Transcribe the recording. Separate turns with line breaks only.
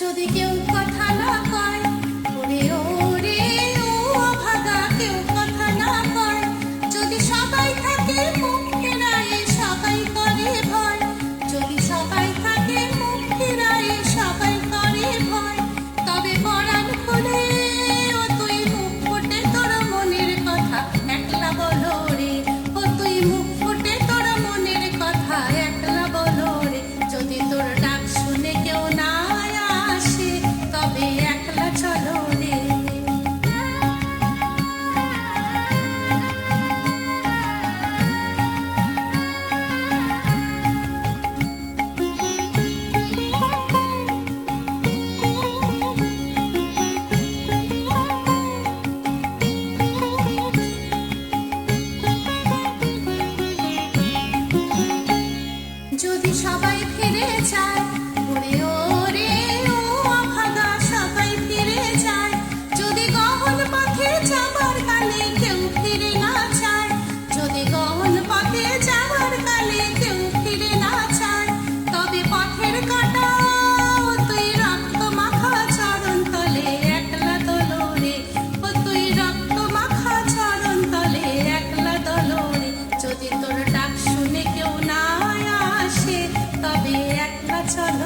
যদি কেউ better love.